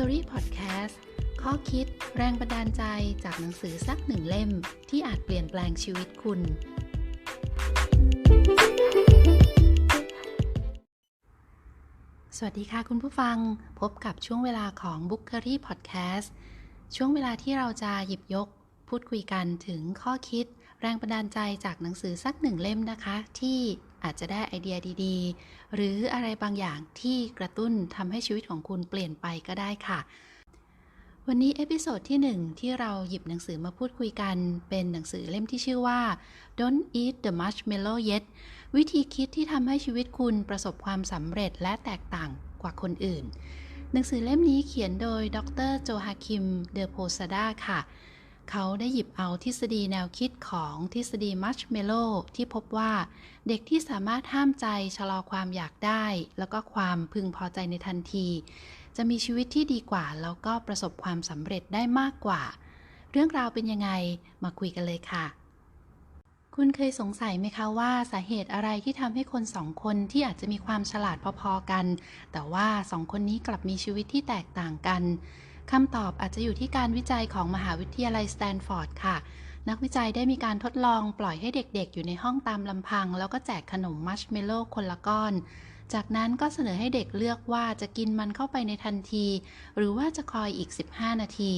Bookery Podcast ข้อคิดแรงบันดาลใจจากหนังสือสักหนึ่งเล่ม ที่อาจเปลี่ยนแปลงชีวิตคุณ สวัสดีค่ะคุณผู้ฟัง พบกับช่วงเวลาของ Bookery Podcast ช่วงเวลาที่เราจะหยิบยกพูดคุยกันถึงข้อคิด แรงบันดาลใจจากหนังสือสักหนึ่งเล่มนะคะ ที่อาจจะได้ไอเดียดีๆ หรืออะไรบางอย่างที่กระตุ้นทำให้ชีวิตของคุณเปลี่ยนไปก็ได้ค่ะ วันนี้เอพิโซดที่หนึ่งที่เราหยิบหนังสือมาพูดคุยกัน เป็นหนังสือเล่มที่ชื่อว่า Don't Eat the Marshmallow Yet วิธีคิดที่ทำให้ชีวิตคุณประสบความสำเร็จและแตกต่างกว่าคนอื่น หนังสือเล่มนี้เขียนโดยดรโจฮาคิม เดอโพซาดาค่ะ เขาได้หยิบเอาทฤษฎีแนวคิดของทฤษฎีมัชเมโลที่พบว่าเด็กที่สามารถห้ามใจชะลอความอยากได้ แล้วก็ความพึงพอใจในทันที จะมีชีวิตที่ดีกว่า แล้วก็ประสบความสำเร็จได้มากกว่า เรื่องราวเป็นยังไงมาคุยกันเลยค่ะ คุณเคยสงสัยไหมคะว่าสาเหตุอะไรที่ทำให้คนสองคนที่อาจจะมีความฉลาดพอๆกัน แต่ว่าสองคนนี้กลับมีชีวิตที่แตกต่างกัน คำตอบอาจจะอยู่ที่การวิจัยของมหาวิทยาลัยสแตนฟอร์ดค่ะ นักวิจัยได้มีการทดลองปล่อยให้เด็กๆ อยู่ในห้องตามลำพัง แล้วก็แจกขนมมัชเมลโล่คนละก้อน จากนั้นก็เสนอให้เด็กเลือกว่าจะกินมันเข้าไปในทันที หรือว่าจะคอยอีก 15 นาที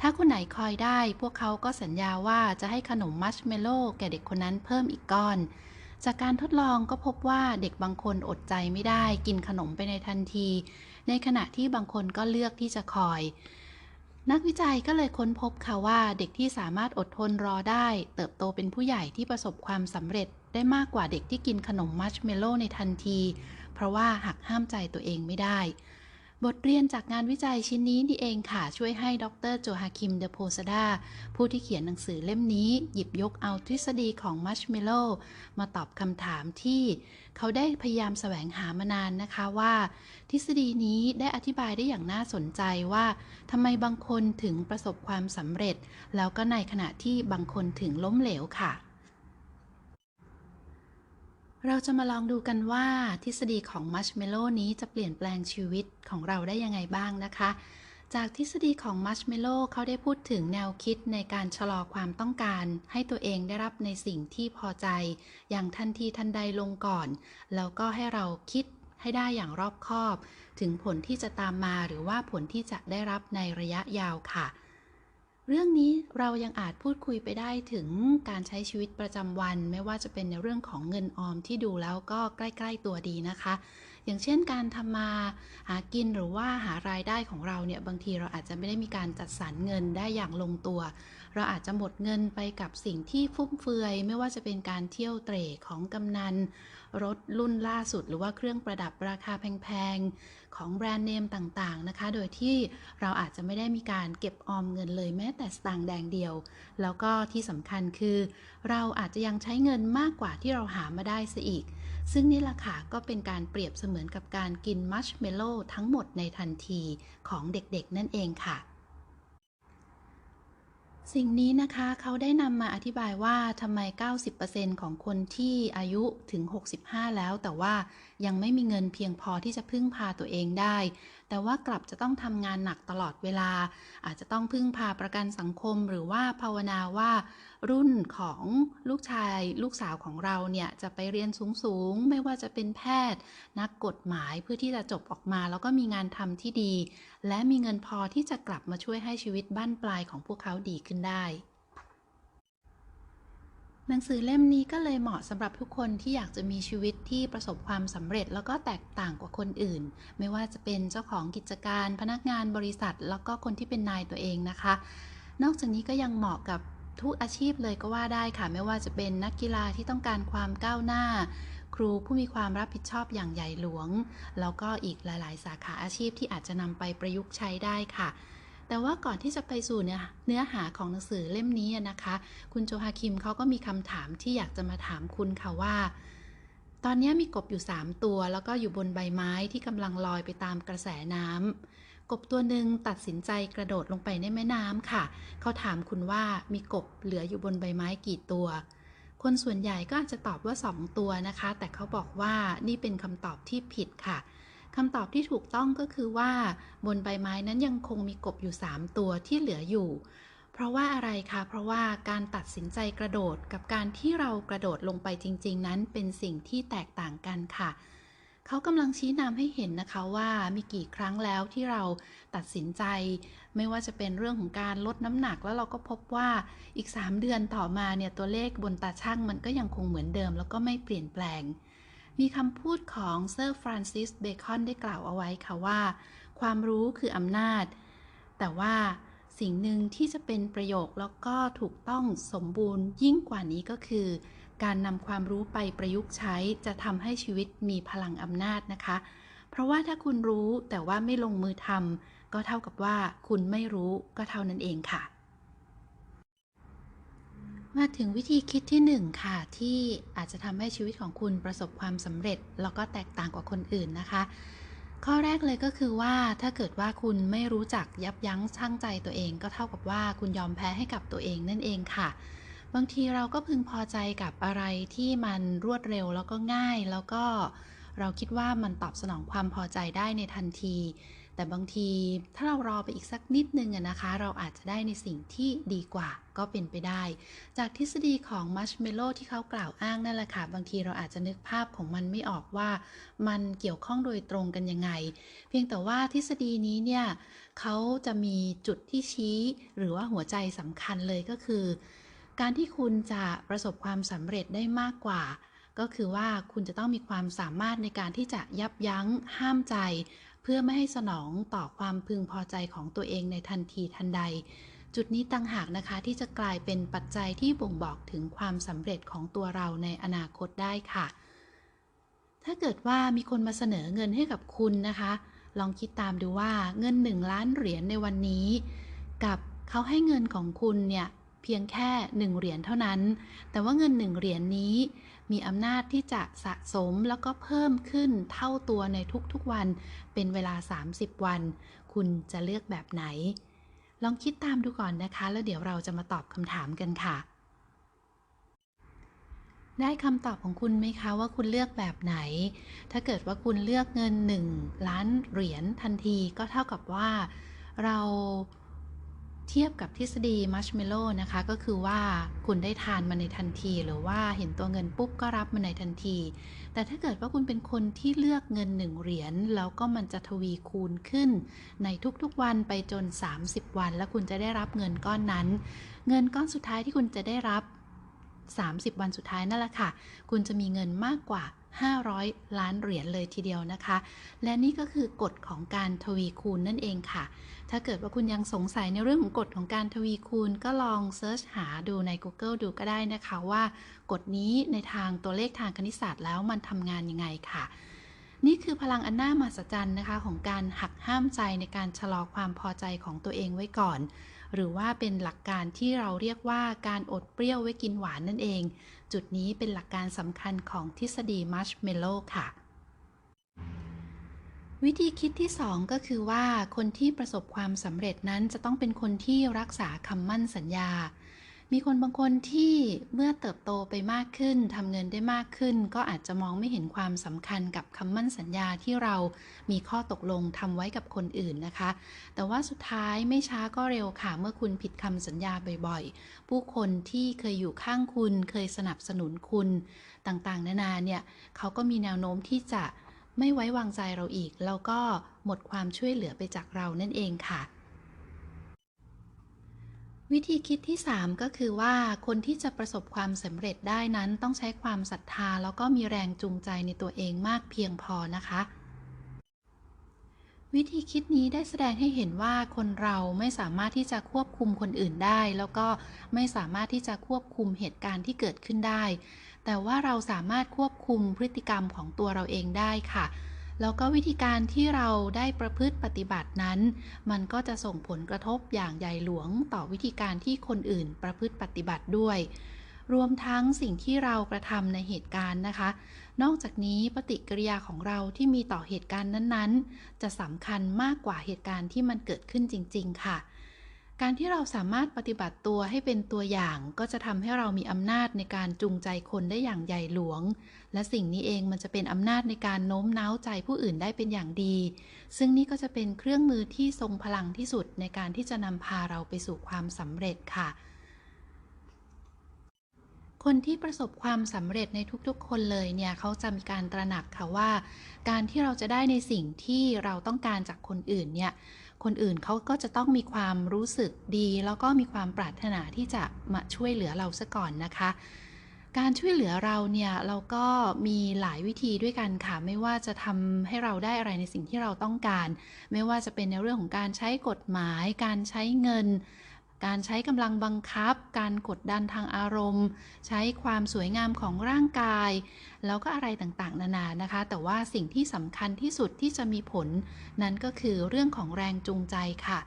ถ้าคนไหนคอยได้ พวกเขาก็สัญญาว่าจะให้ขนมมัชเมลโล่แก่เด็กคนนั้นเพิ่มอีกก้อนจากการทดลองก็พบว่าเด็กบางคนอดใจไม่ได้ กินขนมไปในทันที ในขณะที่บางคนก็เลือกที่จะคอย นักวิจัยก็เลยค้นพบค่ะว่าเด็กที่สามารถอดทนรอได้ เติบโตเป็นผู้ใหญ่ที่ประสบความสำเร็จได้มากกว่าเด็กที่กินขนมมัชเมลโล่ในทันที เพราะว่าหักห้ามใจตัวเองไม่ได้ บทเรียนจากงานวิจัยชิ้นนี้นี่เองค่ะ ช่วยให้ดรโจฮาคิมเดโพซาดาผู้ที่เขียนหนังสือเล่มนี้ หยิบยกเอาทฤษฎีของมัชเมลโล่มาตอบคำถามที่เขาได้พยายามแสวงหามานานนะคะว่า ทฤษฎีนี้ได้อธิบายได้อย่างน่าสนใจว่าทำไมบางคนถึงประสบความสำเร็จ แล้วก็ในขณะที่บางคนถึงล้มเหลวค่ะ เราจะมาลองดูกันว่าทฤษฎีของมัชเมลโล่นี้จะเปลี่ยนแปลงชีวิตของเราได้ยังไงบ้างนะคะ จากทฤษฎีของมัชเมลโล่เขาได้พูดถึงแนวคิดในการชะลอความต้องการ ให้ตัวเองได้รับในสิ่งที่พอใจ อย่างทันทีทันใดลงก่อน แล้วก็ให้เราคิดให้ได้อย่างรอบคอบ ถึงผลที่จะตามมาหรือว่าผลที่จะได้รับในระยะยาวค่ะ เรื่องนี้เรายังอาจพูดคุยไปได้ถึงการใช้ชีวิตประจำวัน ไม่ว่าจะเป็นในเรื่องของเงินออมที่ดูแล้วก็ใกล้ๆตัวดีนะคะ อย่างเช่นการทำมาหากินหรือว่าหารายได้ของเราเนี่ยบางทีเราอาจจะไม่ได้มีการจัดสรรเงินได้อย่างลงตัว เราอาจจะหมดเงินไปกับสิ่งที่ฟุ่มเฟือย ไม่ว่าจะเป็นการเที่ยวเตร่ของกำนัน รถรุ่นล่าสุด หรือว่าเครื่องประดับราคาแพงๆ ของแบรนด์เนมต่างๆนะคะ โดยที่เราอาจจะไม่ได้มีการเก็บออมเงินเลยแม้แต่สตางค์แดงเดียว แล้วก็ที่สำคัญคือ เราอาจจะยังใช้เงินมากกว่าที่เราหามาได้ซะอีก ซึ่งนี่ละค่ะก็เป็นการเปรียบเสมือนกับการกินมัชเมลโล่ทั้งหมดในทันทีของเด็กๆ นั่นเองค่ะ สิ่งนี้นะคะเขาได้นำมาอธิบายว่าทำไม 90%ของคนที่อายุถึง 65 แล้ว แต่ว่ายังไม่มีเงินเพียงพอที่จะพึ่งพาตัวเองได้ แต่ว่ากลับจะต้องทำงานหนักตลอดเวลา อาจจะต้องพึ่งพาประกันสังคมหรือว่าภาวนาว่า รุ่นของลูกชายลูกสาวของเราเนี่ยจะไปเรียนสูงๆ ไม่ว่าจะเป็นแพทย์ นักกฎหมายเพื่อที่จะจบออกมา แล้วก็มีงานทำที่ดี และมีเงินพอที่จะกลับมาช่วยให้ชีวิตบ้านปลายของพวกเขาดีขึ้นได้หนังสือเล่มนี้ก็เลยเหมาะสำหรับทุกคนที่อยากจะมีชีวิตที่ประสบความสำเร็จแล้วก็แตกต่างกว่าคนอื่น ไม่ว่าจะเป็นเจ้าของกิจการพนักงานบริษัท แล้วก็คนที่เป็นนายตัวเองนะคะ นอกจากนี้ก็ยังเหมาะกับ ทุกอาชีพเลยก็ว่าได้ค่ะ ไม่ว่าจะเป็นนักกีฬาที่ต้องการความก้าวหน้า ครูผู้มีความรับผิดชอบอย่างใหญ่หลวง แล้วก็อีกหลาย ๆ สาขาอาชีพที่อาจจะนำไปประยุกต์ใช้ได้ค่ะแต่ว่าก่อนที่จะไปสู่เนื้อเนื้อหาของหนังสือเล่มนี้นะคะ คุณโจฮาคิมเขาก็มีคำถามที่อยากจะมาถามคุณค่ะว่า ตอนนี้มีกบอยู่ 3 ตัว แล้วก็อยู่บนใบไม้ที่กำลังลอยไปตามกระแสน้ำ กบตัวหนึ่งตัดสินใจกระโดดลงไปในแม่น้ำค่ะ เขาถามคุณว่ามีกบเหลืออยู่บนใบไม้กี่ตัว คนส่วนใหญ่ก็อาจจะตอบว่า 2 ตัวนะคะ แต่เขาบอกว่านี่เป็นคำตอบที่ผิดค่ะคำตอบที่ถูกต้องก็คือว่า บนใบไม้นั้นยังคงมีกบอยู่ 3 ตัวที่เหลืออยู่ เพราะว่าอะไรคะ เพราะว่าการตัดสินใจกระโดดกับการที่เรากระโดดลงไปจริง ๆ นั้นเป็นสิ่งที่แตกต่างกันค่ะ เขากำลังชี้นำให้เห็นนะคะว่ามีกี่ครั้งแล้วที่เราตัดสินใจ ไม่ว่าจะเป็นเรื่องของการลดน้ำหนักแล้วเราก็พบว่าอีก 3 เดือนต่อมาเนี่ยตัวเลขบนตาช่างมันก็ยังคงเหมือนเดิม แล้วก็ไม่เปลี่ยนแปลง มีคำพูดของเซอร์ฟรานซิสเบคอนได้กล่าวเอาไว้ค่ะว่า ความรู้คืออำนาจ แต่ว่าสิ่งหนึ่งที่จะเป็นประโยคแล้วก็ถูกต้องสมบูรณ์ยิ่งกว่านี้ก็คือ การนำความรู้ไปประยุกต์ใช้จะทำให้ชีวิตมีพลังอำนาจนะคะ เพราะว่าถ้าคุณรู้แต่ว่าไม่ลงมือทำก็เท่ากับว่าคุณไม่รู้ก็เท่านั้นเองค่ะ มาถึงวิธีคิดที่หนึ่งค่ะ ที่อาจจะทำให้ชีวิตของคุณประสบความสำเร็จ แล้วก็แตกต่างกว่าคนอื่นนะคะ ข้อแรกเลยก็คือว่าถ้าเกิดว่าคุณไม่รู้จักยับยั้งชั่งใจตัวเอง ก็เท่ากับว่าคุณยอมแพ้ให้กับตัวเองนั่นเองค่ะ บางทีเราก็พึงพอใจกับอะไรที่มันรวดเร็วแล้วก็ง่าย แล้วก็เราคิดว่ามันตอบสนองความพอใจได้ในทันที แต่บางทีถ้าเรารอไปอีกสักนิดนึงนะคะ เราอาจจะได้ในสิ่งที่ดีกว่าก็เป็นไปได้ จากทฤษฎีของมัชเมโล่ที่เขากล่าวอ้างนั่นแหละค่ะ บางทีเราอาจจะนึกภาพของมันไม่ออกว่ามันเกี่ยวข้องโดยตรงกันยังไง เพียงแต่ว่าทฤษฎีนี้เนี่ยเขาจะมีจุดที่ชี้ หรือว่าหัวใจสำคัญเลยก็คือ การที่คุณจะประสบความสำเร็จได้มากกว่า ก็คือว่าคุณจะต้องมีความสามารถในการที่จะยับยั้งห้ามใจ เพื่อไม่ให้สนองต่อความพึงพอใจของตัวเองในทันทีทันใด จุดนี้ต่างหากนะคะที่จะกลายเป็นปัจจัยที่บ่งบอกถึงความสำเร็จของตัวเราในอนาคตได้ค่ะ ถ้าเกิดว่ามีคนมาเสนอเงินให้กับคุณนะคะ ลองคิดตามดูว่าเงิน 1 ล้านเหรียญในวันนี้ กับเขาให้เงินของคุณเนี่ย เพียงแค่ 1 เหรียญเท่านั้น แต่ว่าเงิน 1 เหรียญนี้ มีอำนาจที่จะสะสมแล้วก็เพิ่มขึ้นเท่าตัวในทุกๆวัน เป็นเวลา 30 วัน คุณจะเลือกแบบไหน ลองคิดตามดูก่อนนะคะ แล้วเดี๋ยวเราจะมาตอบคำถามกันค่ะ ได้คำตอบของคุณไหมคะว่าคุณเลือกแบบไหน ถ้าเกิดว่าคุณเลือกเงิน 1 ล้านเหรียญทันทีก็เท่ากับว่า เรา เทียบกับทฤษฎีมัชเมลโล่นะคะ ก็คือว่าคุณได้ทานมาในทันที หรือว่าเห็นตัวเงินปุ๊บก็รับมาในทันที แต่ถ้าเกิดว่าคุณเป็นคนที่เลือกเงิน 1 เหรียญแล้วก็มันจะทวีคูณขึ้น ในทุกๆวันไปจน 30 วัน แล้วคุณจะได้รับเงินก้อนนั้น เงินก้อนสุดท้ายที่คุณจะได้รับ 30 วันสุดท้ายนั่นแหละค่ะ คุณจะมีเงินมากกว่า500 ล้านเหรียญเลยทีเดียวนะคะ และนี่ก็คือกฎของการทวีคูณนั่นเองค่ะ ถ้าเกิดว่าคุณยังสงสัยในเรื่องของกฎของการทวีคูณ ก็ลองเซิร์ชหาดูใน Google ดูก็ได้นะคะว่ากฎนี้ในทางตัวเลขทางคณิตศาสตร์แล้วมันทำงานยังไงค่ะ นี่คือพลังอันน่ามหัศจรรย์นะคะ ของการหักห้ามใจในการชะลอความพอใจของตัวเองไว้ก่อนหรือว่าเป็นหลักการที่เราเรียกว่าการอดเปรี้ยวไว้กินหวานนั่นเอง จุดนี้เป็นหลักการสำคัญของทฤษฎีมัชเมลโล่ค่ะ วิธีคิดที่ 2 ก็คือว่าคนที่ประสบความสำเร็จนั้นจะต้องเป็นคนที่รักษาคำมั่นสัญญา มีคนบางคนที่เมื่อเติบโตไปมากขึ้นทำเงินได้มากขึ้น ก็อาจจะมองไม่เห็นความสำคัญกับคำมั่นสัญญาที่เรามีข้อตกลงทำไว้กับคนอื่นนะคะ แต่ว่าสุดท้ายไม่ช้าก็เร็วค่ะ เมื่อคุณผิดคำสัญญาบ่อยๆ ผู้คนที่เคยอยู่ข้างคุณเคยสนับสนุนคุณต่างๆ นานาเนี่ยเขาก็มีแนวโน้มที่จะไม่ไว้วางใจเราอีก แล้วก็หมดความช่วยเหลือไปจากเรานั่นเองค่ะ วิธีคิดที่ 3 ก็คือว่าคนที่จะประสบความสำเร็จได้นั้นต้องใช้ความศรัทธา แล้วก็มีแรงจูงใจในตัวเองมากเพียงพอนะคะ วิธีคิดนี้ได้แสดงให้เห็นว่าคนเราไม่สามารถที่จะควบคุมคนอื่นได้ แล้วก็ไม่สามารถที่จะควบคุมเหตุการณ์ที่เกิดขึ้นได้ แต่ว่าเราสามารถควบคุมพฤติกรรมของตัวเราเองได้ค่ะ แล้วก็วิธีการที่เราได้ประพฤติปฏิบัตินั้น มันก็จะส่งผลกระทบอย่างใหญ่หลวงต่อวิธีการที่คนอื่นประพฤติปฏิบัติด้วย รวมทั้งสิ่งที่เรากระทำในเหตุการณ์นะคะ นอกจากนี้ปฏิกิริยาของเราที่มีต่อเหตุการณ์นั้นๆ จะสำคัญมากกว่าเหตุการณ์ที่มันเกิดขึ้นจริง ๆ ค่ะ การที่เราสามารถปฏิบัติตัวให้เป็นตัวอย่าง ก็จะทำให้เรามีอำนาจในการจูงใจคนได้อย่างใหญ่หลวง และสิ่งนี้เองมันจะเป็นอำนาจในการโน้มน้าวใจผู้อื่นได้เป็นอย่างดี ซึ่งนี่ก็จะเป็นเครื่องมือที่ทรงพลังที่สุดในการที่จะนำพาเราไปสู่ความสำเร็จค่ะ คนที่ประสบความสำเร็จในทุกๆ คนเลยเนี่ยเขาจะมีการตระหนักค่ะว่า การที่เราจะได้ในสิ่งที่เราต้องการจากคนอื่นเนี่ย คนอื่นเขาก็จะต้องมีความรู้สึกดี แล้วก็มีความปรารถนาที่จะมาช่วยเหลือเราซะก่อนนะคะ การช่วยเหลือเราเนี่ยเราก็มีหลายวิธีด้วยกันค่ะ ไม่ว่าจะทำให้เราได้อะไรในสิ่งที่เราต้องการ ไม่ว่าจะเป็นในเรื่องของการใช้กฎหมาย การใช้เงิน การใช้กำลังบังคับ การกดดันทางอารมณ์ ใช้ความสวยงามของร่างกาย แล้วก็อะไรต่างๆ นานานะคะ แต่ว่าสิ่งที่สำคัญที่สุดที่จะมีผล นั้นก็คือเรื่องของแรงจูงใจค่ะ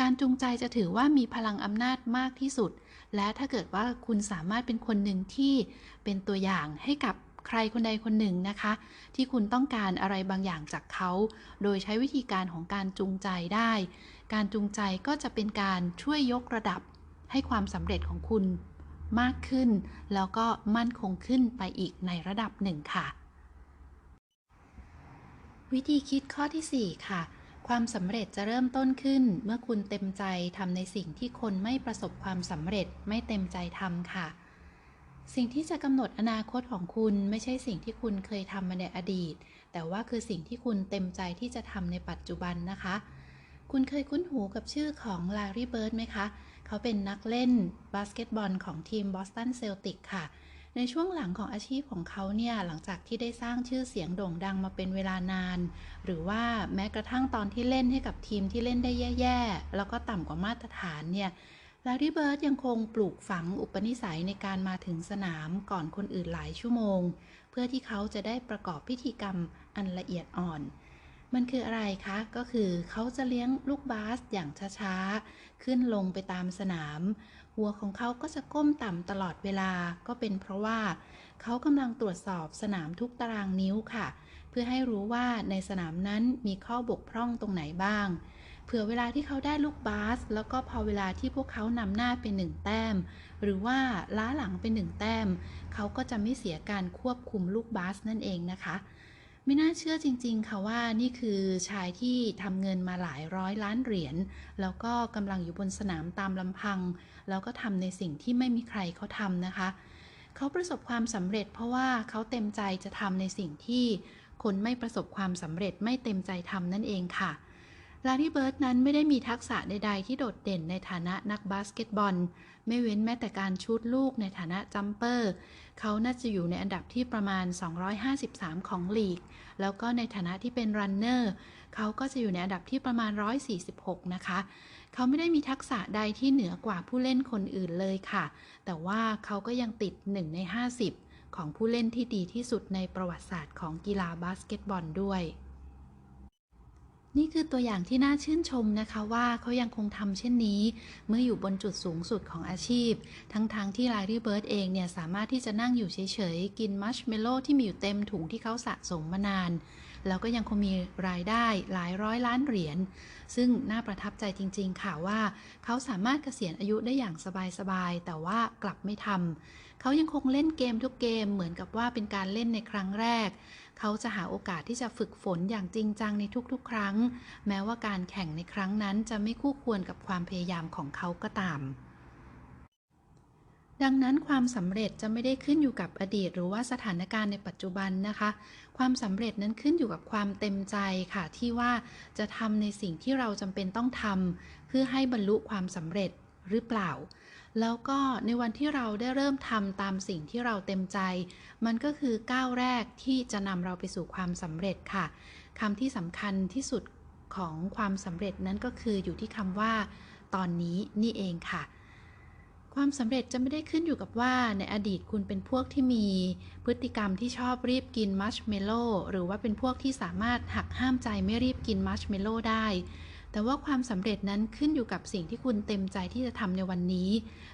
การจูงใจจะถือว่ามีพลังอำนาจมากที่สุด และถ้าเกิดว่าคุณสามารถเป็นคนหนึ่งที่เป็นตัวอย่างให้กับใครคนใดคนหนึ่งนะคะ ที่คุณต้องการอะไรบางอย่างจากเขา โดยใช้วิธีการของการจูงใจได้ การจูงใจก็จะเป็นการช่วยยกระดับให้ความสำเร็จของคุณมากขึ้น แล้วก็มั่นคงขึ้นไปอีกในระดับหนึ่งค่ะ วิธีคิดข้อที่ 4 ค่ะ ความสำเร็จจะเริ่มต้นขึ้น เมื่อคุณเต็มใจทำในสิ่งที่คนไม่ประสบความสำเร็จไม่เต็มใจทำค่ะ สิ่งที่จะกำหนดอนาคตของคุณไม่ใช่สิ่งที่คุณเคยทำมาในอดีต แต่ว่าคือสิ่งที่คุณเต็มใจที่จะทำในปัจจุบันนะคะ คุณเคยคุ้นหูกับชื่อของลารีเบิร์ดไหมคะ เขาเป็นนักเล่นบาสเกตบอลของทีมบอสตันเซลติกค่ะ ในช่วงหลังของอาชีพของเขาเนี่ย หลังจากที่ได้สร้างชื่อเสียงโด่งดังมาเป็นเวลานาน หรือว่าแม้กระทั่งตอนที่เล่นให้กับทีมที่เล่นได้แย่ๆ แล้วก็ต่ำกว่ามาตรฐานเนี่ยลารีเบิร์ดยังคงปลูกฝังอุปนิสัยในการมาถึงสนามก่อนคนอื่นหลายชั่วโมง เพื่อที่เขาจะได้ประกอบพิธีกรรมอันละเอียดอ่อน มันคืออะไรคะ ก็คือเขาจะเลี้ยงลูกบาสอย่างช้าๆ ขึ้นลงไปตามสนาม หัวของเขาก็จะก้มต่ำตลอดเวลา ก็เป็นเพราะว่าเขากำลังตรวจสอบสนามทุกตารางนิ้วค่ะ เพื่อให้รู้ว่าในสนามนั้นมีข้อบกพร่องตรงไหนบ้าง เผื่อเวลาที่เขาได้ลูกบาส แล้วก็พอเวลาที่พวกเขานำหน้าเป็นหนึ่งแต้ม หรือว่าล้าหลังเป็นหนึ่งแต้ม เขาก็จะไม่เสียการควบคุมลูกบาสนั่นเองนะคะ ไม่น่าเชื่อจริงๆค่ะว่านี่คือชายที่ทำเงินมาหลายร้อยล้านเหรียญ แล้วก็กำลังอยู่บนสนามตามลำพัง แล้วก็ทำในสิ่งที่ไม่มีใครเขาทำนะคะ เขาประสบความสำเร็จเพราะว่าเขาเต็มใจจะทำในสิ่งที่คนไม่ประสบความสำเร็จไม่เต็มใจทำนั่นเองค่ะ ลารีเบิร์ดนั้นไม่ได้มีทักษะใด ๆ ที่โดดเด่นในฐานะนักบาสเกตบอล ไม่เว้นแม้แต่การชูดลูกในฐานะจัมเปอร์ เขาน่าจะอยู่ในอันดับที่ประมาณ 253 ของลีก แล้วก็ในฐานะที่เป็นรันเนอร์เขาก็จะอยู่ในอันดับที่ประมาณ 146 นะคะ เขาไม่ได้มีทักษะใดที่เหนือกว่าผู้เล่นคนอื่นเลยค่ะ แต่ว่าเขาก็ยังติด 1 ใน 50 ของผู้เล่นที่ดีที่สุดในประวัติศาสตร์ของกีฬาบาสเกตบอลด้วย นี่คือตัวอย่างที่น่าชื่นชมนะคะว่าเขายังคงทำเช่นนี้ เมื่ออยู่บนจุดสูงสุดของอาชีพ ทั้งๆทที่ลารีเบิร์ดเองเนี่ยสามารถที่จะนั่งอยู่เฉยๆ กินมัชเมลโล่ที่มีอยู่เต็มถุงที่เขาสะสมมานาน แล้วก็ยังคงมีรายได้หลายร้อยล้านเหรียญซึ่งน่าประทับใจจริงๆค่ะว่า เขาสามารถเกษียณอายุได้อย่างสบายๆ แต่ว่ากลับไม่ทำเขายังคงเล่นเกมทุกเกมเหมือนกับว่าเป็นการเล่นในครั้งแรก เขาจะหาโอกาสที่จะฝึกฝนอย่างจริงจังในทุกๆ ครั้ง แม้ว่าการแข่งในครั้งนั้นจะไม่คู่ควรกับความพยายามของเขาก็ตาม ดังนั้นความสำเร็จจะไม่ได้ขึ้นอยู่กับอดีต หรือว่าสถานการณ์ในปัจจุบันนะคะ ความสำเร็จนั้นขึ้นอยู่กับความเต็มใจค่ะที่ว่าจะทำในสิ่งที่เราจำเป็นต้องทำเพื่อให้บรรลุความสำเร็จหรือเปล่า แล้วก็ในวันที่เราได้เริ่มทำตามสิ่งที่เราเต็มใจ มันก็คือก้าวแรกที่จะนำเราไปสู่ความสำเร็จค่ะคำที่สำคัญที่สุดของความสำเร็จนั้นก็คืออยู่ที่คำว่า ตอนนี้นี่เองค่ะ ความสำเร็จจะไม่ได้ขึ้นอยู่กับว่าในอดีตคุณเป็นพวกที่มีพฤติกรรมที่ชอบรีบกินมัชเมลโล่หรือว่าเป็นพวกที่สามารถหักห้ามใจไม่รีบกินมัชเมลโล่ได้ แต่ว่าความสำเร็จนั้นขึ้นอยู่กับสิ่งที่คุณเต็มใจที่จะทำในวันนี้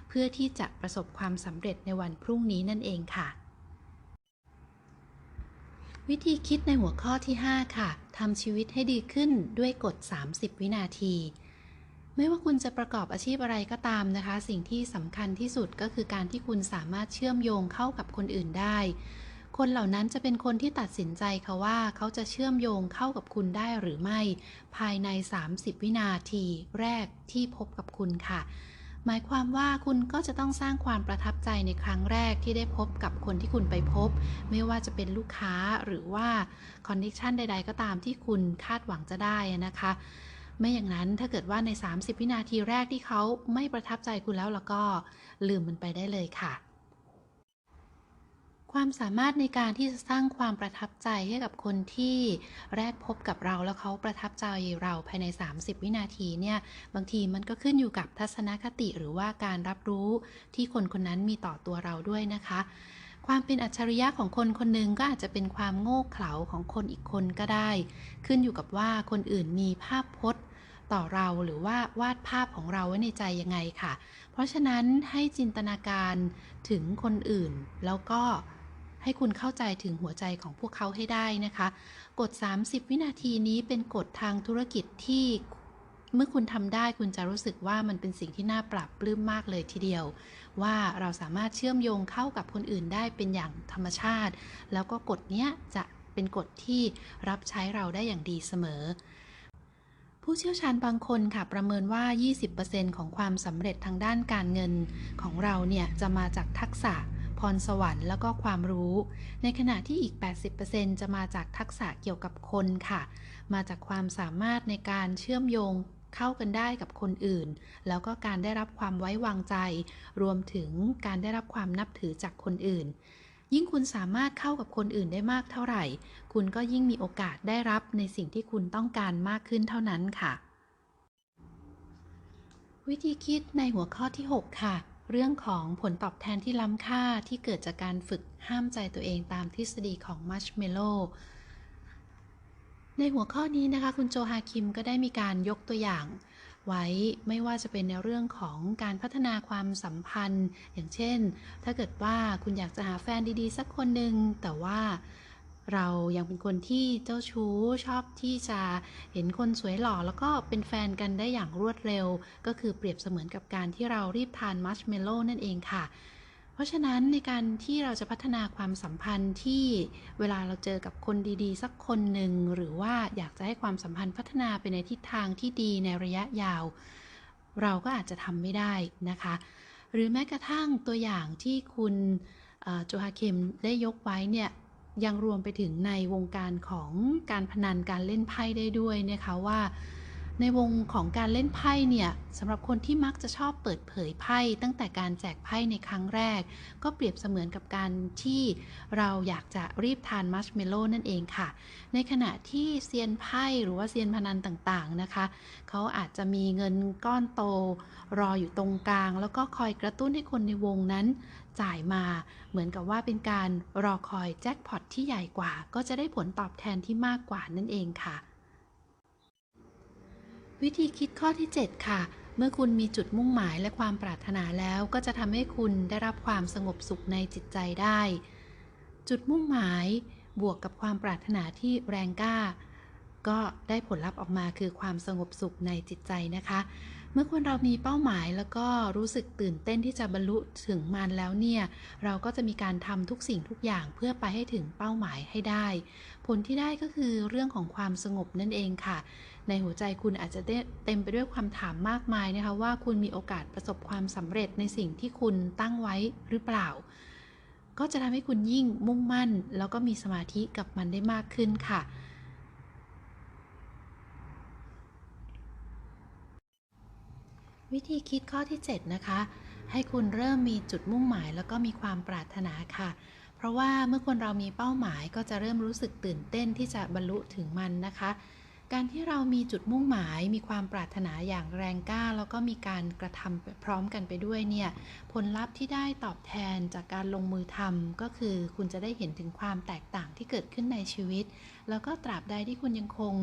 เพื่อที่จะประสบความสำเร็จในวันพรุ่งนี้นั่นเองค่ะ วิธีคิดในหัวข้อที่ 5 ค่ะทำชีวิตให้ดีขึ้นด้วยกฎ 30 วินาที ไม่ว่าคุณจะประกอบอาชีพอะไรก็ตามนะคะ สิ่งที่สำคัญที่สุดก็คือการที่คุณสามารถเชื่อมโยงเข้ากับคนอื่นได้ คนเหล่านั้นจะเป็นคนที่ตัดสินใจค่ะว่าเขาจะเชื่อมโยงเข้ากับคุณได้หรือไม่ ภายใน 30 วินาทีแรกที่พบกับคุณค่ะ หมายความว่าคุณก็จะต้องสร้างความประทับใจในครั้งแรกที่ได้พบกับคนที่คุณไปพบ ไม่ว่าจะเป็นลูกค้าหรือว่าคอนดิชันใด ๆ ก็ตามที่คุณคาดหวังจะได้นะคะไม่อย่างนั้นถ้าเกิดว่าใน 30 วินาทีแรกที่เขาไม่ประทับใจคุณแล้วแล้วก็ลืมมันไปได้เลยค่ะ ความสามารถในการที่จะสร้างความประทับใจให้กับคนที่แรกพบกับเราแล้วเขาประทับใจเราภายใน 30 วินาทีเนี่ย บางทีมันก็ขึ้นอยู่กับทัศนคติหรือว่าการรับรู้ที่คนคนนั้นมีต่อตัวเราด้วยนะคะ ความเป็นอัจฉริยะของคนคนหนึ่งก็อาจจะเป็นความโง่เขลาของคนอีกคนก็ได้ ขึ้นอยู่กับว่าคนอื่นมีภาพพจน์ต่อเราหรือว่าวาดภาพของเราไว้ในใจยังไงค่ะ เพราะฉะนั้นให้จินตนาการถึงคนอื่นแล้วก็ ให้คุณเข้าใจถึงหัวใจของพวกเขาให้ได้นะคะ กฎ 30 วินาทีนี้เป็นกฎทางธุรกิจที่เมื่อคุณทำได้คุณจะรู้สึกว่ามันเป็นสิ่งที่น่าปรับปลื้มมากเลยทีเดียว ว่าเราสามารถเชื่อมโยงเข้ากับคนอื่นได้เป็นอย่างธรรมชาติ แล้วก็กฎเนี้ยจะเป็นกฎที่รับใช้เราได้อย่างดีเสมอ ผู้เชี่ยวชาญบางคนค่ะประเมินว่า 20%ของความสำเร็จทางด้านการเงินของเราเนี่ยจะมาจากทักษะ พรสวรรค์แล้วก็ความรู้ ในขณะที่อีก 80%จะมาจากทักษะเกี่ยวกับคนค่ะ มาจากความสามารถในการเชื่อมโยงเข้ากันได้กับคนอื่น แล้วก็การได้รับความไว้วางใจ รวมถึงการได้รับความนับถือจากคนอื่น ยิ่งคุณสามารถเข้ากับคนอื่นได้มากเท่าไหร่ คุณก็ยิ่งมีโอกาสได้รับในสิ่งที่คุณต้องการมากขึ้นเท่านั้นค่ะ วิธีคิดในหัวข้อที่ 6 ค่ะ เรื่องของผลตอบแทนที่ล้ำค่าที่เกิดจากการฝึกห้ามใจตัวเองตามทฤษฎีของมัชเมลโลในหัวข้อนี้นะคะ คุณโจฮาคิมก็ได้มีการยกตัวอย่าง ไว้ไม่ว่าจะเป็นในเรื่องของการพัฒนาความสัมพันธ์ อย่างเช่น ถ้าเกิดว่าคุณอยากจะหาแฟนดีๆ สักคนหนึ่งแต่ว่า เรายังเป็นคนที่เจ้าชู้ชอบที่จะเห็นคนสวยหล่อ แล้วก็เป็นแฟนกันได้อย่างรวดเร็ว ก็คือเปรียบเสมือนกับการที่เรารีบทานมัชเมลโล่นั่นเองค่ะ เพราะฉะนั้นในการที่เราจะพัฒนาความสัมพันธ์ที่เวลาเราเจอกับคนดีๆ สักคนหนึ่งหรือว่าอยากจะให้ความสัมพันธ์พัฒนาไปในทิศทางที่ดีในระยะยาว เราก็อาจจะทำไม่ได้นะคะ หรือแม้กระทั่งตัวอย่างที่คุณโจฮาเคมได้ยกไว้เนี่ย ยังรวมไปถึงในวงการของการพนันการเล่นไพ่ได้ด้วยนะคะว่าในวงของการเล่นไพ่เนี่ยสำหรับคนที่มักจะชอบเปิดเผยไพ่ตั้งแต่การแจกไพ่ในครั้งแรก ก็เปรียบเสมือนกับการที่เราอยากจะรีบทานมัชเมลโล่นั่นเองค่ะ ในขณะที่เซียนไพ่หรือว่าเซียนพนันต่างๆนะคะ เขาอาจจะมีเงินก้อนโต รออยู่ตรงกลาง แล้วก็คอยกระตุ้นให้คนในวงนั้น จ่ายมาเหมือนกับว่าเป็นการรอคอยแจ็คพอตที่ใหญ่กว่า ก็จะได้ผลตอบแทนที่มากกว่านั่นเองค่ะ วิธีคิดข้อที่ 7 ค่ะ เมื่อคุณมีจุดมุ่งหมายและความปรารถนาแล้วก็จะทำให้คุณได้รับความสงบสุขในจิตใจได้ จุดมุ่งหมายบวกกับความปรารถนาที่แรงกล้า ก็ได้ผลลัพธ์ออกมาคือความสงบสุขในจิตใจนะคะ เมื่อคนเรามีเป้าหมายแล้วก็รู้สึกตื่นเต้นที่จะบรรลุถึงมันแล้วเนี่ย เราก็จะมีการทำทุกสิ่งทุกอย่างเพื่อไปให้ถึงเป้าหมายให้ได้ ผลที่ได้ก็คือเรื่องของความสงบนั่นเองค่ะ ในหัวใจคุณอาจจะเต็มไปด้วยความถามมากมายนะคะว่าคุณมีโอกาสประสบความสำเร็จในสิ่งที่คุณตั้งไว้หรือเปล่า ก็จะทำให้คุณยิ่งมุ่งมั่น แล้วก็มีสมาธิกับมันได้มากขึ้นค่ะ วิธีคิดข้อที่ 7 นะคะ ให้คุณเริ่มมีจุดมุ่งหมายแล้วก็มีความปรารถนาค่ะ เพราะว่าเมื่อคนเรามีเป้าหมายก็จะเริ่มรู้สึกตื่นเต้นที่จะบรรลุถึงมันนะคะ การที่เรามีจุดมุ่งหมาย มีความปรารถนาอย่างแรงกล้า แล้วก็มีการกระทำพร้อมกันไปด้วยเนี่ยผลลัพธ์ที่ได้ตอบแทนจากการลงมือทำก็คือคุณจะได้เห็นถึงความแตกต่างที่เกิดขึ้นในชีวิต แล้วก็ตราบใดที่คุณยังคง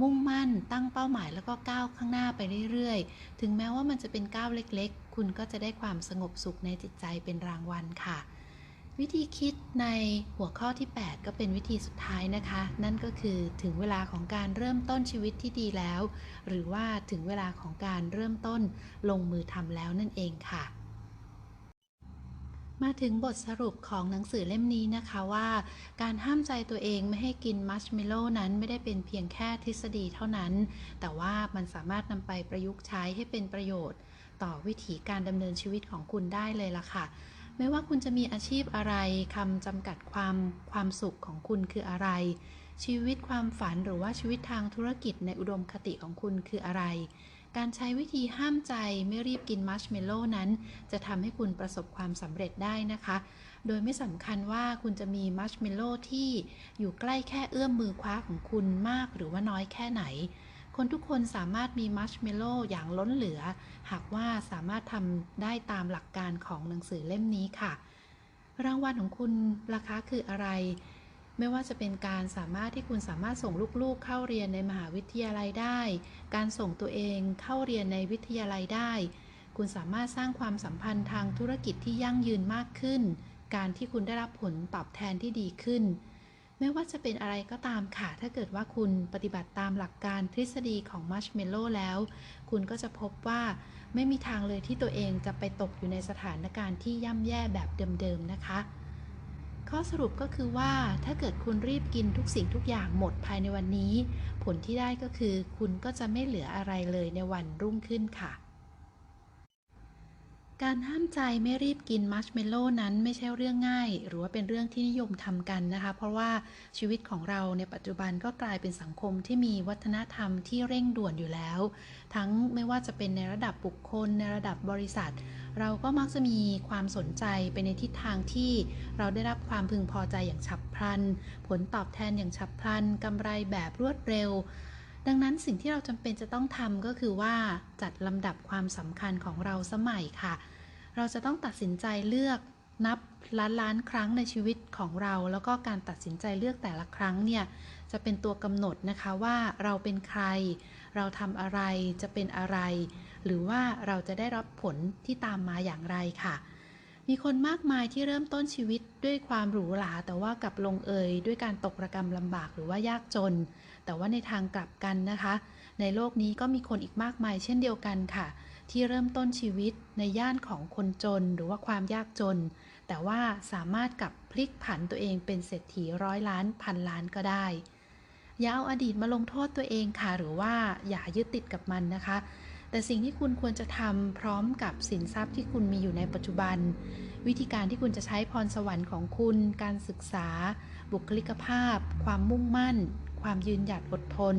มุ่งมั่นตั้งเป้าหมายแล้วก็ก้าวข้างหน้าไปเรื่อยๆ ถึงแม้ว่ามันจะเป็นก้าวเล็กๆ คุณก็จะได้ความสงบสุขในจิตใจเป็นรางวัลค่ะ วิธีคิดในหัวข้อที่ 8 ก็เป็นวิธีสุดท้ายนะคะ นั่นก็คือถึงเวลาของการเริ่มต้นชีวิตที่ดีแล้ว หรือว่าถึงเวลาของการเริ่มต้นลงมือทำแล้วนั่นเองค่ะ มาถึงบทสรุปของหนังสือเล่มนี้นะคะว่า การห้ามใจตัวเองไม่ให้กินมัชเมลโล่นั้นไม่ได้เป็นเพียงแค่ทฤษฎีเท่านั้น แต่ว่ามันสามารถนำไปประยุกต์ใช้ให้เป็นประโยชน์ ต่อวิถีการดำเนินชีวิตของคุณได้เลยล่ะค่ะ ไม่ว่าคุณจะมีอาชีพอะไรคำจำกัดความความสุขของคุณคืออะไร ชีวิตความฝันหรือว่าชีวิตทางธุรกิจในอุดมคติของคุณคืออะไร การใช้วิธีห้ามใจไม่รีบกินมัชเมลโล่นั้น จะทำให้คุณประสบความสำเร็จได้นะคะ โดยไม่สำคัญว่าคุณจะมีมัชเมลโล่ที่อยู่ใกล้แค่เอื้อมมือคว้าของคุณมากหรือว่าน้อยแค่ไหน คนทุกคนสามารถมีมัชเมลโล่อย่างล้นเหลือ หากว่าสามารถทำได้ตามหลักการของหนังสือเล่มนี้ค่ะ รางวัลของคุณราคาคืออะไร ไม่ว่าจะเป็นการสามารถที่คุณสามารถส่งลูกๆเข้าเรียนในมหาวิทยาลัยได้ การส่งตัวเองเข้าเรียนในวิทยาลัยได้ คุณสามารถสร้างความสัมพันธ์ทางธุรกิจที่ยั่งยืนมากขึ้น การที่คุณได้รับผลตอบแทนที่ดีขึ้น ไม่ว่าจะเป็นอะไรก็ตามค่ะ ถ้าเกิดว่าคุณปฏิบัติตามหลักการทฤษฎีของมัชเมลโล่แล้ว คุณก็จะพบว่าไม่มีทางเลยที่ตัวเองจะไปตกอยู่ในสถานการณ์ที่ย่ำแย่แบบเดิมๆนะคะ ข้อสรุปก็คือว่าถ้าเกิดคุณรีบกินทุกสิ่งทุกอย่างหมดภายในวันนี้ ผลที่ได้ก็คือคุณก็จะไม่เหลืออะไรเลยในวันรุ่งขึ้นค่ะ การห้ามใจไม่รีบกินมัชเมลโล่นั้นไม่ใช่เรื่องง่าย หรือว่าเป็นเรื่องที่นิยมทำกันนะคะ เพราะว่าชีวิตของเราในปัจจุบันก็กลายเป็นสังคมที่มีวัฒนธรรมที่เร่งด่วนอยู่แล้ว ทั้งไม่ว่าจะเป็นในระดับบุคคลในระดับบริษัท เราก็มักจะมีความสนใจไปในทิศทางที่เราได้รับความพึงพอใจอย่างฉับพลัน ผลตอบแทนอย่างฉับพลันกำไรแบบรวดเร็ว ดังนั้นสิ่งที่เราจำเป็นจะต้องทำก็คือว่าจัดลำดับความสำคัญของเราสมัยค่ะ เราจะต้องตัดสินใจเลือกนับล้านล้านครั้งในชีวิตของเรา แล้วก็การตัดสินใจเลือกแต่ละครั้งเนี่ยจะเป็นตัวกำหนดนะคะว่าเราเป็นใคร เราทำอะไรจะเป็นอะไร หรือว่าเราจะได้รับผลที่ตามมาอย่างไรค่ะ มีคนมากมายที่เริ่มต้นชีวิตด้วยความหรูหราแต่ว่ากลับลงเอยด้วยการตกระกรรมลำบากหรือว่ายากจน แต่ว่าในทางกลับกันนะคะ ในโลกนี้ก็มีคนอีกมากมายเช่นเดียวกันค่ะ ที่เริ่มต้นชีวิตในย่านของคนจนหรือว่าความยากจน แต่ว่าสามารถกลับพลิกผันตัวเองเป็นเศรษฐีร้อยล้านพันล้านก็ได้อย่าเอาอดีตมาลงโทษตัวเองค่ะ หรือว่าอย่ายึดติดกับมันนะคะ แต่สิ่งที่คุณควรจะทำพร้อมกับสินทรัพย์ที่คุณมีอยู่ในปัจจุบัน วิธีการที่คุณจะใช้พรสวรรค์ของคุณ การศึกษา บุคลิกภาพ ความมุ่งมั่น ความยืนหยัดอดทน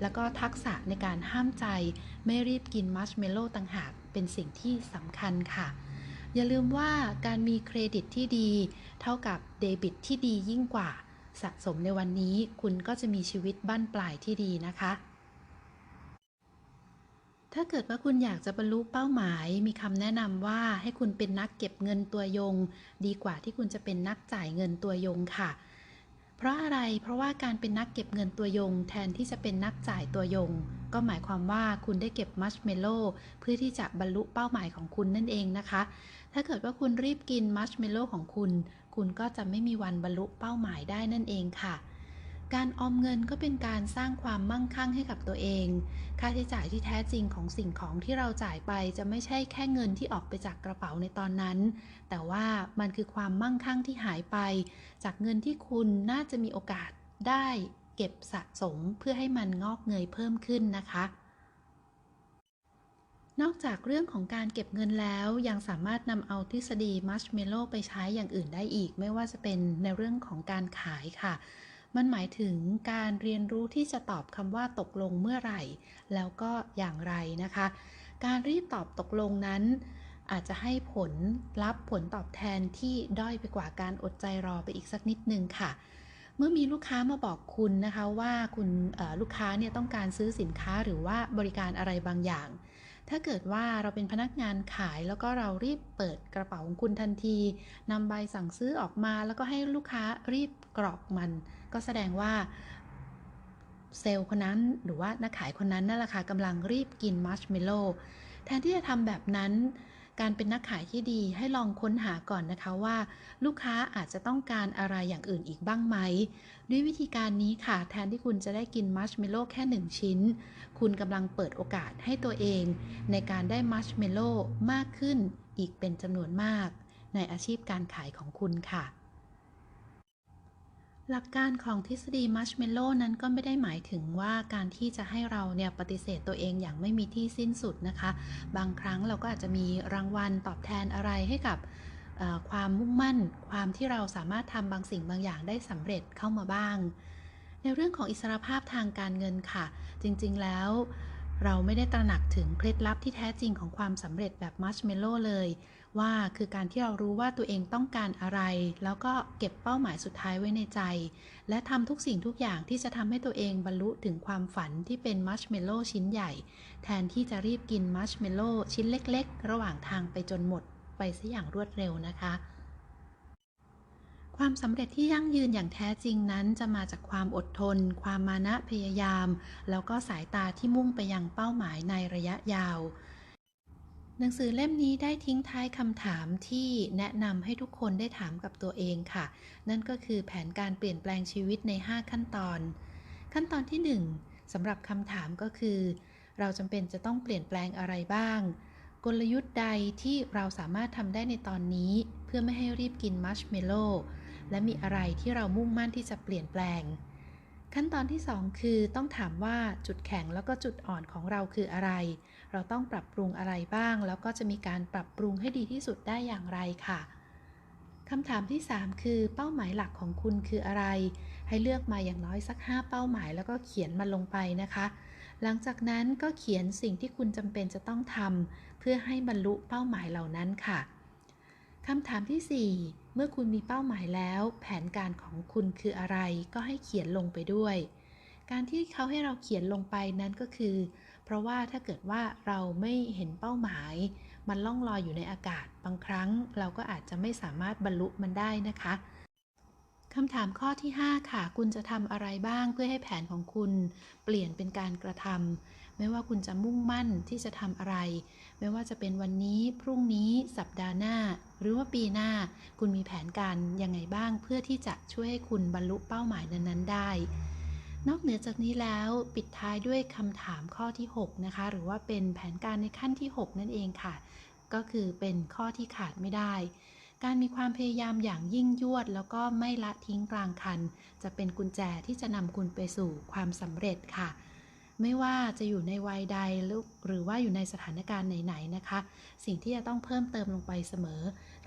แล้วก็ทักษะในการห้ามใจ ไม่รีบกินมัชเมลโล่ต่างหาก เป็นสิ่งที่สำคัญค่ะ อย่าลืมว่าการมีเครดิตที่ดี เท่ากับเดบิตที่ดียิ่งกว่า สะสมในวันนี้คุณก็จะมีชีวิตบั้นปลายที่ดีนะคะ ถ้าเกิดว่าคุณอยากจะบรรลุเป้าหมาย มีคำแนะนำว่าให้คุณเป็นนักเก็บเงินตัวยง ดีกว่าที่คุณจะเป็นนักจ่ายเงินตัวยงค่ะ เพราะอะไร เพราะว่าการเป็นนักเก็บเงินตัวยง แทนที่จะเป็นนักจ่ายตัวยง ก็หมายความว่าคุณได้เก็บมัชเมลโล่เพื่อที่จะบรรลุเป้าหมายของคุณนั่นเองนะคะ ถ้าเกิดว่าคุณรีบกินมัชเมลโล่ของคุณ คุณก็จะไม่มีวันบรรลุเป้าหมายได้นั่นเองค่ะ การออมเงินก็เป็นการสร้างความมั่งคั่งให้กับตัวเอง ค่าใช้จ่ายที่แท้จริงของสิ่งของที่เราจ่ายไปจะไม่ใช่แค่เงินที่ออกไปจากกระเป๋าในตอนนั้น แต่ว่ามันคือความมั่งคั่งที่หายไป จากเงินที่คุณน่าจะมีโอกาสได้เก็บสะสมเพื่อให้มันงอกเงยเพิ่มขึ้นนะคะ นอกจากเรื่องของการเก็บเงินแล้วยังสามารถนำเอาทฤษฎีมัชเมโลไปใช้อย่างอื่นได้อีก ไม่ว่าจะเป็นในเรื่องของการขายค่ะ มันหมายถึงการเรียนรู้ที่จะตอบคำว่าตกลงเมื่อไหร่ แล้วก็อย่างไรนะคะ การรีบตอบตกลงนั้นอาจจะให้ผลลัพธ์ผลตอบแทนที่ด้อยไปกว่าการอดใจรอไปอีกสักนิดนึงค่ะ เมื่อมีลูกค้ามาบอกคุณนะคะว่าคุณลูกค้าเนี่ยต้องการซื้อสินค้าหรือว่าบริการอะไรบางอย่าง ถ้าเกิดว่าเราเป็นพนักงานขายแล้วก็เรารีบเปิดกระเป๋าของคุณทันทีนำใบสั่งซื้อออกมา แล้วก็ให้ลูกค้ารีบกรอกมัน ก็แสดงว่าเซลล์คนนั้นหรือว่านักขายคนนั้นนั่นแหละค่ะกำลังรีบกินมัชเมลโล่แทนที่จะทำแบบนั้นการเป็นนักขายที่ดีให้ลองค้นหาก่อนนะคะว่า ลูกค้าอาจจะต้องการอะไรอย่างอื่นอีกบ้างไหม ด้วยวิธีการนี้ค่ะ แทนที่คุณจะได้กินมัชเมลโล่แค่ 1 ชิ้น คุณกำลังเปิดโอกาสให้ตัวเอง ในการได้มัชเมลโล่มากขึ้นอีกเป็นจำนวนมาก ในอาชีพการขายของคุณค่ะ หลักการของทฤษฎีมัชเมลโล่นั้นก็ไม่ได้หมายถึงว่าการที่จะให้เราเนี่ยปฏิเสธตัวเองอย่างไม่มีที่สิ้นสุดนะคะ บางครั้งเราก็อาจจะมีรางวัลตอบแทนอะไรให้กับ ความมุ่งมั่น ความที่เราสามารถทำบางสิ่งบางอย่างได้สำเร็จเข้ามาบ้าง ในเรื่องของอิสรภาพทางการเงินค่ะ จริงๆแล้ว เราไม่ได้ตระหนักถึงเคล็ดลับที่แท้จริงของความสำเร็จแบบมัชเมลโล่เลย ว่าคือการที่เรารู้ว่าตัวเองต้องการอะไร แล้วก็เก็บเป้าหมายสุดท้ายไว้ในใจ และทำทุกสิ่งทุกอย่างที่จะทำให้ตัวเองบรรลุถึงความฝันที่เป็นมัชเมลโล่ชิ้นใหญ่ แทนที่จะรีบกินมัชเมลโล่ชิ้นเล็ก ๆ ระหว่างทางไปจนหมด ไปซะอย่างรวดเร็วนะคะ ความสำเร็จที่ยั่งยืนอย่างแท้จริงนั้น จะมาจากความอดทน ความมานะพยายาม แล้วก็สายตาที่มุ่งไปยังเป้าหมายในระยะยาว หนังสือเล่มนี้ได้ทิ้งท้ายคำถามที่แนะนำให้ทุกคนได้ถามกับตัวเองค่ะ นั่นก็คือแผนการเปลี่ยนแปลงชีวิตใน 5 ขั้นตอน ขั้นตอนที่ 1สำหรับคำถามก็คือ เราจำเป็นจะต้องเปลี่ยนแปลงอะไรบ้าง กลยุทธ์ใดที่เราสามารถทำได้ในตอนนี้ เพื่อไม่ให้รีบกินมัชเมลโล่และมีอะไรที่เรามุ่งมั่นที่จะเปลี่ยนแปลง ขั้นตอนที่ 2 คือต้องถามว่าจุดแข็งแล้วก็จุดอ่อนของเราคืออะไร เราต้องปรับปรุงอะไรบ้าง แล้วก็จะมีการปรับปรุงให้ดีที่สุดได้อย่างไรค่ะคำถามที่ 3 คือเป้าหมายหลักของคุณคืออะไร ให้เลือกมาอย่างน้อยสัก 5 เป้าหมายแล้วก็เขียนมันลงไปนะคะ หลังจากนั้นก็เขียนสิ่งที่คุณจำเป็นจะต้องทำ เพื่อให้บรรลุเป้าหมายเหล่านั้นค่ะคำถามที่ 4 เมื่อคุณมีเป้าหมายแล้ว แผนการของคุณคืออะไรก็ให้เขียนลงไปด้วย การที่เขาให้เราเขียนลงไปนั้นก็คือ เพราะว่าถ้าเกิดว่าเราไม่เห็นเป้าหมาย มันล่องลอยอยู่ในอากาศ บางครั้งเราก็อาจจะไม่สามารถบรรลุมันได้นะคะคำถามข้อที่ 5 ค่ะ คุณจะทำอะไรบ้างเพื่อให้แผนของคุณ เปลี่ยนเป็นการกระทำ ไม่ว่าคุณจะมุ่งมั่นที่จะทำอะไร ไม่ว่าจะเป็นวันนี้พรุ่งนี้สัปดาห์หน้า หรือว่าปีหน้า คุณมีแผนการยังไงบ้างเพื่อที่จะช่วยให้คุณบรรลุเป้าหมายนั้น ๆ ได้ นอกเหนือจากนี้แล้วปิดท้ายด้วยคำถามข้อที่ 6 นะคะ หรือว่าเป็นแผนการในขั้นที่ 6 นั่นเองค่ะ ก็คือเป็นข้อที่ขาดไม่ได้การมีความพยายามอย่างยิ่งยวด แล้วก็ไม่ละทิ้งกลางคัน จะเป็นกุญแจที่จะนำคุณไปสู่ความสำเร็จค่ะ ไม่ว่าจะอยู่ในวัยใดหรือว่าอยู่ในสถานการณ์ไหนๆนะคะ สิ่งที่จะต้องเพิ่มเติมลงไปเสมอ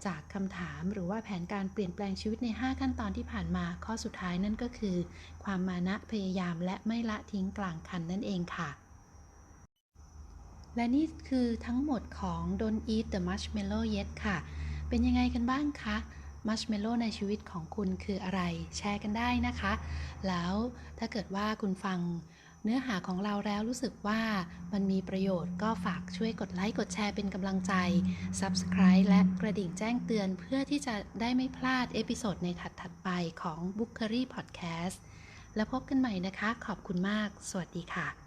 จากคำถามหรือว่าแผนการเปลี่ยนแปลงชีวิตใน 5 ขั้นตอนที่ผ่านมาข้อสุดท้ายนั่นก็คือ ความมานะพยายามและไม่ละทิ้งกลางคันนั่นเองค่ะและนี่คือทั้งหมดของ Don't Eat the Marshmallow Yet ค่ะ เป็นยังไงกันบ้างคะ มัชเมลโล่ในชีวิตของคุณคืออะไร แชร์กันได้นะคะ แล้วถ้าเกิดว่าคุณฟัง เนื้อหาของเราแล้วรู้สึกว่ามันมีประโยชน์ก็ฝากช่วยกดไลค์กดแชร์เป็นกำลังใจ Subscribe และกระดิ่งแจ้งเตือนเพื่อที่จะได้ไม่พลาดเอพิโซดในถัดๆไปของ Bookery Podcast แล้วพบกันใหม่นะคะ ขอบคุณมาก สวัสดีค่ะ